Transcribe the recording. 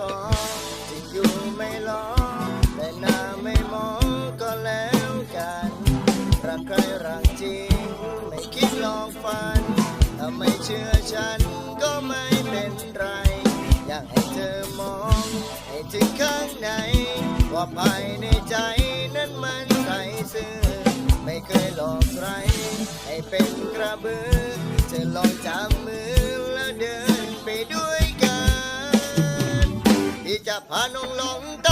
ตอจริงอยู่ไม่รอแต่หน้าไม่มองก็แล้วกัน รักใครรักจริง ไม่คิดลองฟัน ถ้าไม่เชื่อฉันก็ไม่เป็นไร อยากให้เธอมอง ให้ถึงข้างใน ว่าภายในใจนั้นมันใสซื่อไม่เคยหลอกใคร ให้เป็นกระเบือเธอลองจับมือแล้วเดินไปด้วย พาน้องลงใต้